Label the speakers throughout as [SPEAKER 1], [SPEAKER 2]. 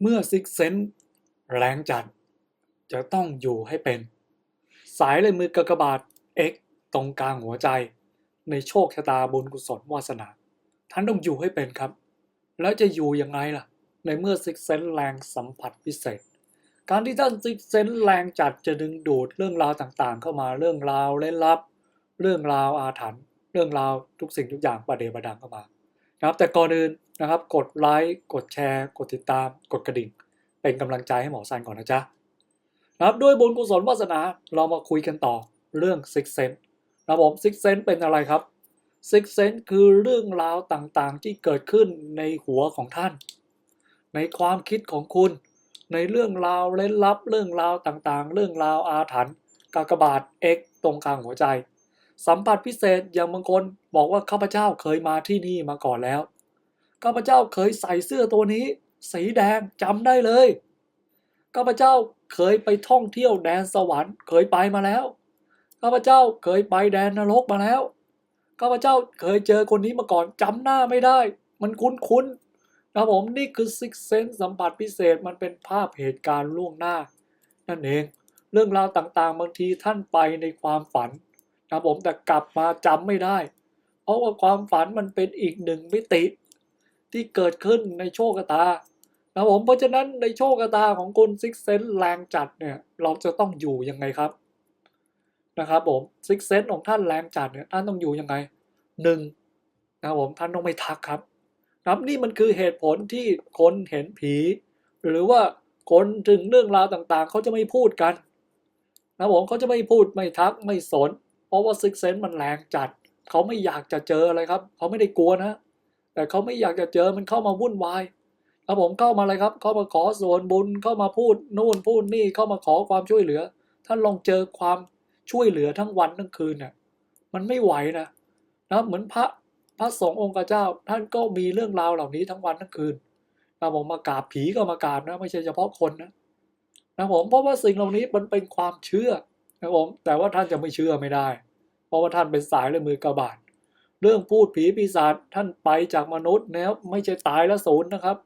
[SPEAKER 1] เมื่อซิกเซนแรงจัด จะต้องอยู่ให้เป็น สายเลยมือกากบาท X ตรงกลางหัวใจ ในโชคชะตาบุญกุศลวาสนา ท่านต้องอยู่ให้เป็นครับ แล้วจะอยู่ยังไงล่ะ ในเมื่อซิกเซนแรงสัมผัสพิเศษ การที่ท่านซิกเซนแรงจัดจะดึงดูดเรื่องราวต่างๆ เข้ามาเรื่องราวเล่นลับ เรื่องราวอาถรรพ์เรื่องราวทุกสิ่งทุกอย่างประเดประดังเข้ามา นะครับแต่ก่อนอื่นนะครับ กดไลค์กดแชร์ กดติดตาม กดกระดิ่ง เป็นกำลังใจให้หมอซันก่อนนะจ๊ะนะครับด้วยบุญกุศลวาสนาเรามาคุยกันต่อเรื่องซิกเซนนะครับผมซิกเซนเป็นอะไรครับซิกเซนคือเรื่องราวต่างๆ ที่เกิดขึ้นในหัวของท่าน ในความคิดของคุณ ในเรื่องราวเล่นลับ เรื่องราวต่างๆ เรื่องราวอาถรรพ์กากบาท X ตรงกลางหัวใจ สัมผัสพิเศษอย่างบางคนบอกว่าข้าพเจ้าเคยมาที่นี่มาก่อนแล้ว ข้าพเจ้าเคยใส่เสื้อตัวนี้ สีแดงจำได้เลย ข้าพเจ้าเคยไปท่องเที่ยวแดนสวรรค์เคยไปมาแล้ว ข้าพเจ้าเคยไปแดนนรกมาแล้ว ข้าพเจ้าเคยเจอคนนี้มาก่อนจำหน้าไม่ได้ มันคุ้นๆนะผมนี่คือซิกเซนสัมผัสพิเศษมันเป็นภาพเหตุการณ์ล่วงหน้า นั่นเอง เรื่องราวต่างๆ บางทีท่านไปในความฝัน นะครับผมแต่กลับมาจำไม่ได้เพราะว่าความฝันมันเป็นอีกหนึ่งมิติ ที่เกิดขึ้นในโชคชะตานะครับผมเพราะฉะนั้นในโชคชะตาของคุณซิกเซนแรงจัดเนี่ยเราจะต้องอยู่ยังไงครับนะครับผมซิกเซนของท่านแรงจัดเนี่ยท่านต้องอยู่ยังไงหนึ่งนะครับผมท่านต้องไม่ทักครับครับนี่มันคือเหตุผลที่คนเห็นผี หรือว่าคนถึงเรื่องราวต่างๆ เขาจะไม่พูดกันนะครับผมเขาจะไม่พูดไม่ทักไม่สน เพราะว่าซิกเซนมันแรงจัด เขาไม่อยากจะเจออะไรครับ เขาไม่ได้กลัวนะ แต่เขาไม่อยากจะเจอมันเข้ามาวุ่นวายครับผมเข้ามาอะไรครับ เข้ามาขอส่วนบุญเข้ามาพูดนู่นพูดนี่เข้ามาขอความช่วยเหลือ ท่านลองเจอความช่วยเหลือทั้งวันทั้งคืนเนี่ยมันไม่ไหวนะนะเหมือนพระพระสงฆ์องค์เจ้า ท่านก็มีเรื่องราวเหล่านี้ทั้งวันทั้งคืนนะผมมากราบผีก็มากราบนะไม่ใช่เฉพาะคนนะนะผมเพราะว่าสิ่งเหล่านี้มันเป็นความเชื่อนะผมแต่ว่าท่านจะไม่เชื่อไม่ได้ เพราะว่าท่านเป็นสายเลยมือกระบาดเรื่องพูดผีปีศาจท่านไปจากมนุษย์แล้วไม่ใช่ตายแล้วศูนย์นะครับ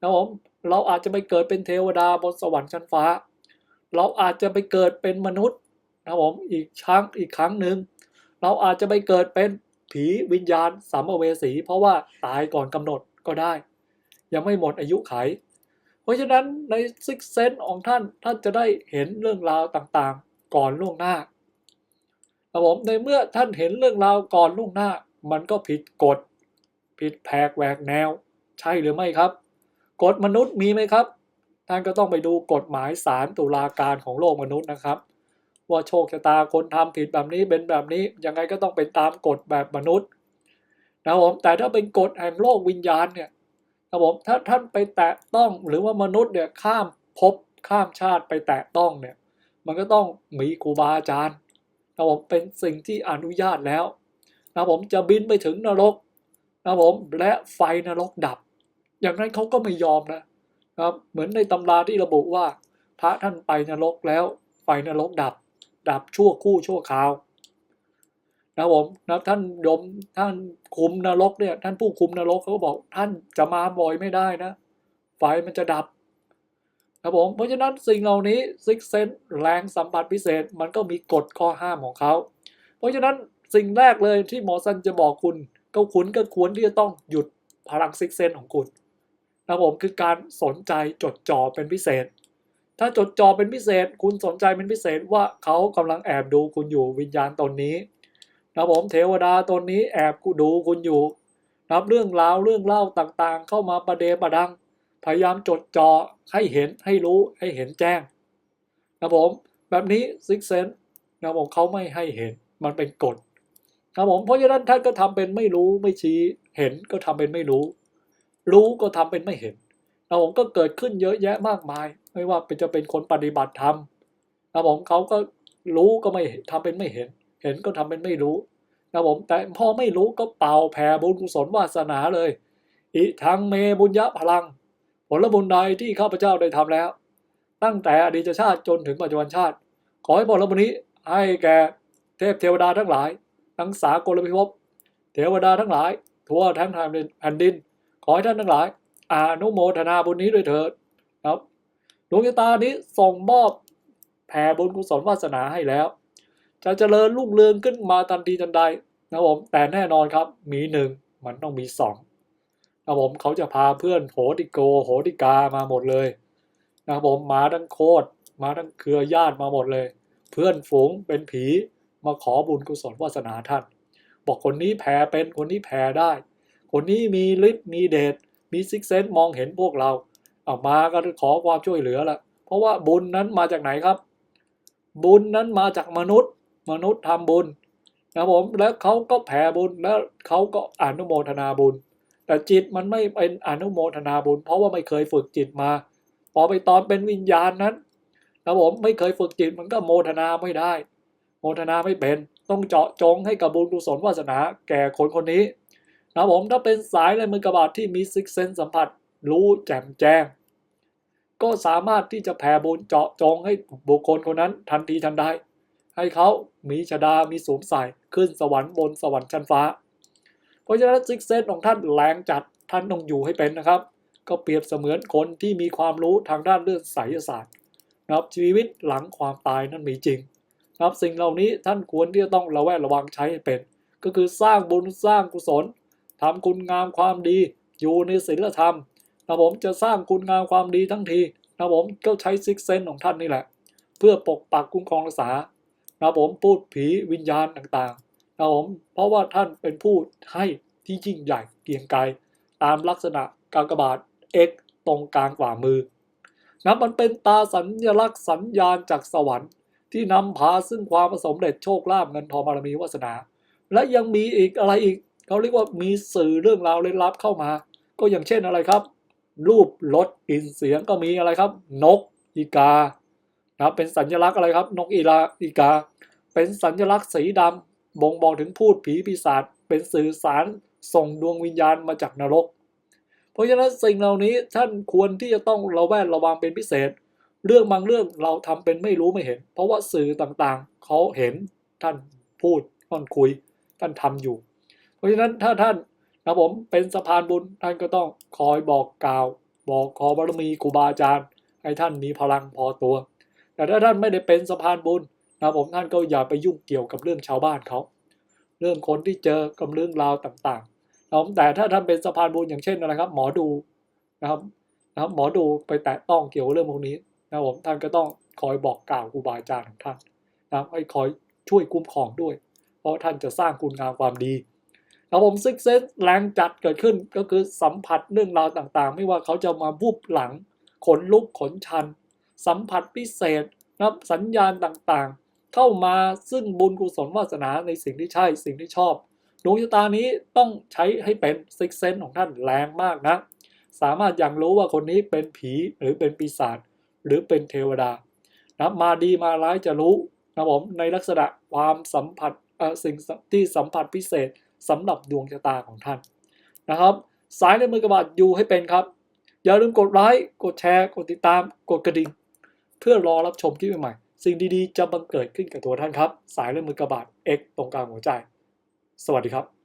[SPEAKER 1] นะผมเราอาจจะไปเกิดเป็นเทวดาบนสวรรค์ชั้นฟ้า เราอาจจะไปเกิดเป็นมนุษย์นะผมอีกครั้งอีกครั้งหนึ่งเราอาจจะไปเกิดเป็นผีวิญญาณสัมภเวสี เพราะว่าตายก่อนกำหนดก็ได้ ยังไม่หมดอายุไข เพราะฉะนั้นในซิกเซนของท่านท่านจะได้เห็นเรื่องราวต่างๆ ก่อนล่วงหน้า ครับผมในเมื่อท่านเห็นเรื่องราวก่อนล่วงหน้า มันก็ผิดกฎ ผิดแผกแหวกแนว ใช่หรือไม่ครับกฎมนุษย์มีไหมครับ ท่านก็ต้องไปดูกฎหมายศาลตุลาการของโลกมนุษย์นะครับ ว่าโชคชะตาคนทำผิดแบบนี้เป็นแบบนี้ยังไงก็ต้องเป็นตามกฎแบบมนุษย์นะครับผมแต่ถ้าเป็นกฎแห่งโลกวิญญาณเนี่ยครับผมถ้าท่านไปแตะต้องหรือว่ามนุษย์เนี่ยข้ามภพข้ามชาติไปแตะต้องเนี่ย มันก็ต้องมีครูบาอาจารย์ นะผมเป็นสิ่งที่อนุญาตแล้วนะผมจะบินไปถึงนรกนะผมและไฟนรกดับ อย่างนั้นเขาก็ไม่ยอมนะครับเหมือนในตำราที่ระบุว่า พระท่านไปนรกแล้ว ไฟนรกดับ ดับชั่วคู่ชั่วคราวนะผมนะท่านยมท่านคุมนรกเนี่ย ท่านผู้คุมนรกเขาก็บอกท่านจะมาบ่อยไม่ได้นะ ไฟมันจะดับ ครับผมเพราะฉะนั้นสิ่งเหล่านี้ซิกเซนแรงสัมผัสพิเศษมันก็มีกฎข้อห้ามของเขา เพราะฉะนั้นสิ่งแรกเลยที่หมอซันจะบอกคุณ ก็คุณก็ควรที่จะต้องหยุดพลังซิกเซนของคุณนะผมคือการสนใจจดจ่อเป็นพิเศษ ถ้าจดจ่อเป็นพิเศษ คุณสนใจเป็นพิเศษว่าเขากำลังแอบดูคุณอยู่วิญญาณตนนี้นะผมเทวดาตนนี้แอบดูคุณอยู่นับเรื่องราวเรื่องเล่าต่างๆ เข้ามาประเดประดัง พยายามจดจ่อให้เห็นให้รู้ให้เห็นแจ้งนะผมแบบนี้ซิกเซนนะผมเขาไม่ให้เห็นมันเป็นกฎครับผมเพราะฉะนั้นท่านก็ทำเป็นไม่รู้ไม่ชี้เห็นก็ทำเป็นไม่รู้ รู้ก็ทำเป็นไม่เห็นนะผมก็เกิดขึ้นเยอะแยะมากมาย ไม่ว่าเป็นจะเป็นคนปฏิบัติธรรมนะผมเขาก็รู้ก็ไม่ทำเป็นไม่เห็น เห็นก็ทำเป็นไม่รู้นะผมแต่พอไม่รู้ก็เป่าแผ่บุญกุศลวาสนาเลย อิทังเมบุญยะพลัง ผลบุญใดที่ข้าพเจ้าได้ทำแล้ว ตั้งแต่อดีตชาติจนถึงปัจจุบันชาติ ขอให้ผลบุญนี้ให้แก่เทพเทวดาทั้งหลาย ทั้งสากลพิภพเทวดาทั้งหลาย ทั่วทั้งแผ่นดิน ขอให้ท่านทั้งหลายอนุโมทนาบุญนี้ด้วยเถิดครับดวงชะตานี้ส่งมอบแผ่บุญกุศลวาสนาให้แล้ว จะเจริญรุ่งเรืองขึ้นมาทันทีทันใดนะครับผมแต่แน่นอนครับ มีหนึ่งมันต้องมีสอง นะครับผมเขาจะพาเพื่อนโหติโกโหติกามาหมดเลยนะครับผมมาทั้งโคตรมาทั้งเครือญาติมาหมดเลย เพื่อนฝูงเป็นผีมาขอบุญกุศลวาสนาท่าน บอกคนนี้แผ่เป็นคนนี้แผ่ได้ คนนี้มีฤทธิ์มีเดชมีซิกเซนมองเห็นพวกเราเอามาก็ขอความช่วยเหลือละเพราะว่าบุญนั้นมาจากไหนครับ บุญนั้นมาจากมนุษย์ มนุษย์ทำบุญนะครับผมแล้วเขาก็แผ่บุญแล้วเขาก็อนุโมทนาบุญ แต่จิตมันไม่เป็นอนุโมทนาบุญ เพราะว่าไม่เคยฝึกจิตมา พอไปตอนเป็นวิญญาณนั้นนะผมไม่เคยฝึกจิตมันก็โมทนาไม่ได้ โมทนาไม่เป็นต้องเจาะจงให้กับบุญกุศลวาสนาแก่คนคนนี้นะผมถ้าเป็นสายลายมือกระบาดที่มีซิกเซนสัมผัสรู้แจ่มแจ้ง ก็สามารถที่จะแผ่บุญเจาะจงให้บุคคลคนนั้นทันทีทันใดให้เขามีชดามีสวมใส่ขึ้นสวรรค์บนสวรรค์ชั้นฟ้า เพราะฉะนั้นซิกเซนของท่านแรงจัดท่านต้องอยู่ให้เป็นนะครับ ก็เปรียบเสมือนคนที่มีความรู้ทางด้านเรื่องไสยศาสตร์นะครับชีวิตหลังความตายนั้นมีจริงนะครับสิ่งเหล่านี้ท่านควรที่จะต้องระแวดระวังใช้ให้เป็น ก็คือสร้างบุญสร้างกุศลทำคุณงามความดีอยู่ในศีลธรรมนะผมจะสร้างคุณงามความดีทั้งทีนะผมก็ใช้ซิกเซนของท่านนี่แหละ เพื่อปกปักคุ้มครองรักษานะผมพูดผีวิญญาณต่างๆ นะผมเพราะว่าท่านเป็นผู้ให้ที่ยิ่งใหญ่เกียงไกรตามลักษณะกากบาท X ตรงกลางกว่ามือนะมันเป็นตาสัญลักษณ์สัญญาณจากสวรรค์ที่นำพาซึ่งความสมเร็จโชคลาภเงินทองบารมีวาสนา และยังมีอีกอะไรอีกเขาเรียกว่ามีสื่อเรื่องราวเลึกลับเข้ามา ก็อย่างเช่นอะไรครับ รูปรสกลิ่นเสียงก็มีอะไรครับ นกอีกานะเป็นสัญลักษณ์อะไรครับ นกอีลาอีกา เป็นสัญลักษณ์สีดำ บ่งบอกถึงพูดผีปีศาจเป็นสื่อสารส่งดวงวิญญาณมาจากนรก เพราะฉะนั้นสิ่งเหล่านี้ท่านควรที่จะต้องระแวดระวังเป็นพิเศษ เรื่องบางเรื่องเราทำเป็นไม่รู้ไม่เห็น เพราะว่าสื่อต่างๆ เขาเห็นท่านพูดท่านคุย ท่านทำอยู่ เพราะฉะนั้นถ้าท่านนะผมเป็นสะพานบุญท่านก็ต้องคอยบอกกล่าว บอกขอบารมีครูบาอาจารย์ ให้ท่านมีพลังพอตัว แต่ถ้าท่านไม่ได้เป็นสะพานบุญ นะผมท่านก็อย่าไปยุ่งเกี่ยวกับเรื่องชาวบ้านเขาเรื่องคนที่เจอกับเรื่องราวต่างๆนะแต่ถ้าท่านเป็นสะพานบุญอย่างเช่นอะครับ หมอดูนะครับนะครับ หมอดูไปแตะต้องเกี่ยวกับเรื่องพวกนี้นะผมท่านก็ต้องคอยบอกกล่าวครูบาอาจารย์ของท่านนะครับให้คอยช่วยคุ้มครองด้วย เพราะท่านจะสร้างคุณงามความดีแล้วผมซิกเซนแรงจัดเกิดขึ้นก็คือสัมผัสเรื่องราวต่างๆ ไม่ว่าเขาจะมาบุบหลังขนลุกขนชัน สัมผัสพิเศษนับสัญญาณต่างๆ เข้ามาซึ่งบุญกุศลวาสนาในสิ่งที่ใช่สิ่งที่ชอบดวงชะตานี้ต้องใช้ให้เป็นซิกเซนของท่านแรงมากนะ สามารถย่างรู้ว่าคนนี้เป็นผีหรือเป็นปีศาจหรือเป็นเทวดานะมาดีมาร้ายจะรู้นะผมในลักษณะความสัมผัสสิ่งที่สัมผัสพิเศษสำหรับดวงชะตาของท่านนะครับ สายในมือกระบาดอยู่ให้เป็นครับ อย่าลืมกดไลค์กดแชร์ กดติดตามกดกระดิ่ง เพื่อรอรับชมคลิปใหม่ สิ่งดีๆ จะบังเกิดขึ้นกับตัวท่านครับ สายเลือดมือกระบาด X ตรงกลางหัวใจ สวัสดีครับ